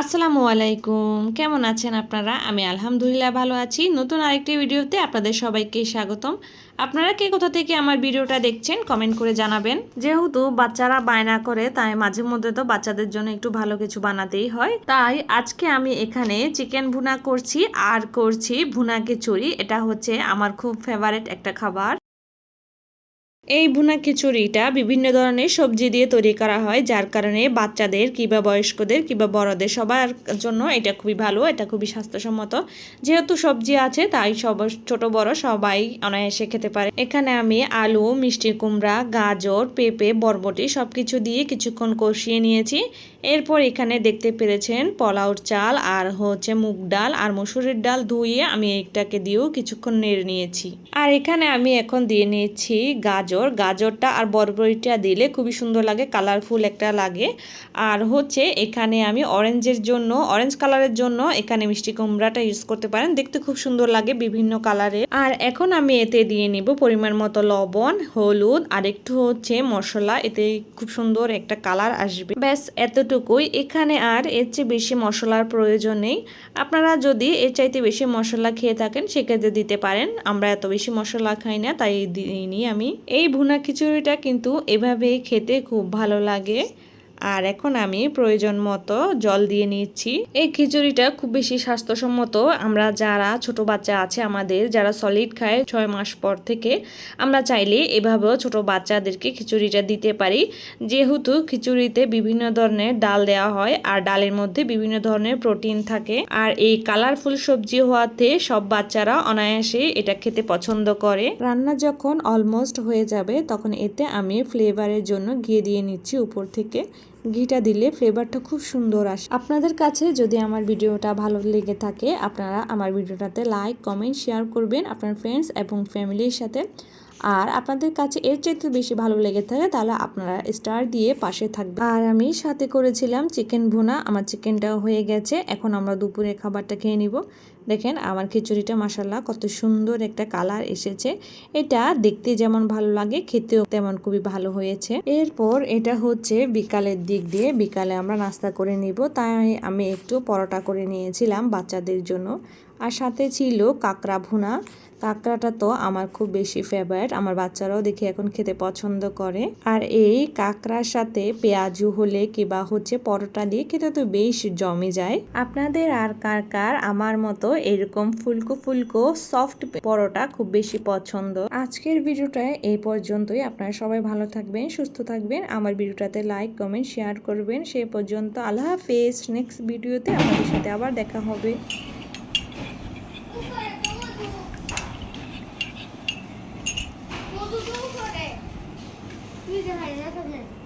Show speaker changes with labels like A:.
A: আসসালামু আলাইকুম। কেমন আছেন আপনারা? আমি আলহামদুলিল্লাহ ভালো আছি। নতুন আরেকটি ভিডিওতে আপনাদের সবাইকে স্বাগতম। আপনারা কে কোথা থেকে আমার ভিডিওটা দেখছেন, কমেন্ট করে জানাবেন। যেহেতু বাচ্চারা বায়না করে, তাই মাঝে মধ্যে তো বাচ্চাদের জন্য একটু ভালো কিছু বানাতেই হয়। তাই আজকে আমি এখানে চিকেন ভুনা করছি, আর করছি ভুনা খিচুড়ি। এটা হচ্ছে আমার খুব ফেভারিট একটা খাবার। এই ভুনা খিচুড়িটা বিভিন্ন ধরনের সবজি দিয়ে তৈরি করা হয়, যার কারণে বাচ্চাদের কিংবা বয়স্কদের কিংবা বড়দের সবার জন্য এটা খুবই ভালো, এটা খুবই স্বাস্থ্যসম্মত। যেহেতু সবজি আছে, তাই সব ছোট বড় সবাই অনায়াসে খেতে পারে। এখানে আমি আলু, মিষ্টি কুমড়া, গাজর, পেঁপে, বরবটি সব কিছু দিয়ে কিছুক্ষণ কষিয়ে নিয়েছি। এরপর এখানে দেখতে পেরেছেন পোলাওর চাল আর হচ্ছে মুগ ডাল আর মসুরের ডাল ধুয়ে আমি এটাকে দিয়েও কিছুক্ষণ নেড়ে নিয়েছি। আর এখানে আমি এখন দিয়ে নিয়েছি গাজর। গাজরটা আর বরবরিটা দিলে খুবই সুন্দর লাগে কালারফুল একটা লাগে। আর হচ্ছে এখানে আমি অরেঞ্জের জন্য অরেঞ্জ কালারের জন্য এখানে মিষ্টি কুমড়াটা ইউজ করতে পারেন। দেখতে খুব সুন্দর লাগে বিভিন্ন কালারে আর এখন আমি এতে দিয়ে নিব পরিমাণ মতো লবণ, হলুদ আর একটু হচ্ছে মশলা। এতে খুব সুন্দর একটা কালার আসবে। ব্যাস, এতটুকুই। এখানে আর এর চেয়ে বেশি মশলার প্রয়োজন নেই। আপনারা যদি এর চাইতে বেশি মশলা খেয়ে থাকেন, সেক্ষেত্রে দিতে পারেন। আমরা এত বেশি মশলা খাই না, তাই দিইনি আমি। এই ভুনা খিচুড়িটা কিন্তু এভাবেই খেতে খুব ভালো লাগে। আর এখন আমি প্রয়োজন মতো জল দিয়ে নিচ্ছি। এই খিচুড়িটা খুব বেশি স্বাস্থ্যসম্মত। আমরা যারা ছোট বাচ্চা আছে আমাদের, যারা সলিড খায় ছয় মাস পর থেকে, আমরা চাইলে এভাবেও ছোট বাচ্চাদেরকে খিচুড়িটা দিতে পারি। যেহেতু খিচুড়িতে বিভিন্ন ধরনের ডাল দেওয়া হয়, আর ডালের মধ্যে বিভিন্ন ধরনের প্রোটিন থাকে, আর এই কালারফুল সবজি হওয়াতে সব বাচ্চারা অনায়াসে এটা খেতে পছন্দ করে। রান্না যখন অলমোস্ট হয়ে যাবে, তখন এতে আমি ফ্লেভারের জন্য ঘিয়ে দিয়ে নিচ্ছি উপর থেকে। ঘিটা দিলে ফ্লেভারটা খুব সুন্দর আসে। আপনাদের কাছে যদি আমার ভিডিওটা ভালো লেগে থাকে, আপনারা আমার ভিডিওটাতে লাইক কমেন্ট শেয়ার করবেন আপনার ফ্রেন্ডস এবং ফ্যামিলির সাথে। আর আপনাদের কাছে এর চাইতে বেশি ভালো লেগে থাকে তাহলে আপনারা স্টার দিয়ে পাশে থাকবেন। আর আমি সাথে করেছিলাম চিকেন ভুনা, আমার চিকেনটাও হয়ে গেছে, এখন আমরা দুপুরে খাবারটা খেয়ে নিব। দেখেন আমার খিচুড়িটা মাসাল্লাহ কত সুন্দর একটা কালার এসেছে। এটা দেখতে যেমন ভালো লাগে, খেতেও তেমন খুবই ভালো হয়েছে। এরপর এটা হচ্ছে বিকালের দিক দিয়ে, বিকালে আমরা নাস্তা করে নিব। তাই আমি একটু পরোটা করে নিয়েছিলাম বাচ্চাদের জন্য। আর সাথে ছিল কাঁকড়া ভুনা। কাঁকড়াটা তো আমার খুব বেশি ফেভারিট আমার বাচ্চারাও দেখি এখন খেতে পছন্দ করে। আর এই কাঁকড়ার সাথে পেঁয়াজু হলে কিবা হচ্ছে পরোটা দিয়ে খেতে তো বেশ জমে যায়। আপনাদের আর কার কার আমার মতো এরকম ফুলকো ফুলকো সফট পরোটা খুব বেশি পছন্দ? আজকের ভিডিওটা এই পর্যন্তই। আপনারা সবাই ভালো থাকবেন, সুস্থ থাকবেন। আমার ভিডিওটাতে লাইক কমেন্ট শেয়ার করবেন। সে পর্যন্ত আল্লাহ হাফেজ। নেক্সট ভিডিওতে আপনাদের সাথে আবার দেখা হবে।
B: মধু তো করে তুই যে হারিয়ে যাবে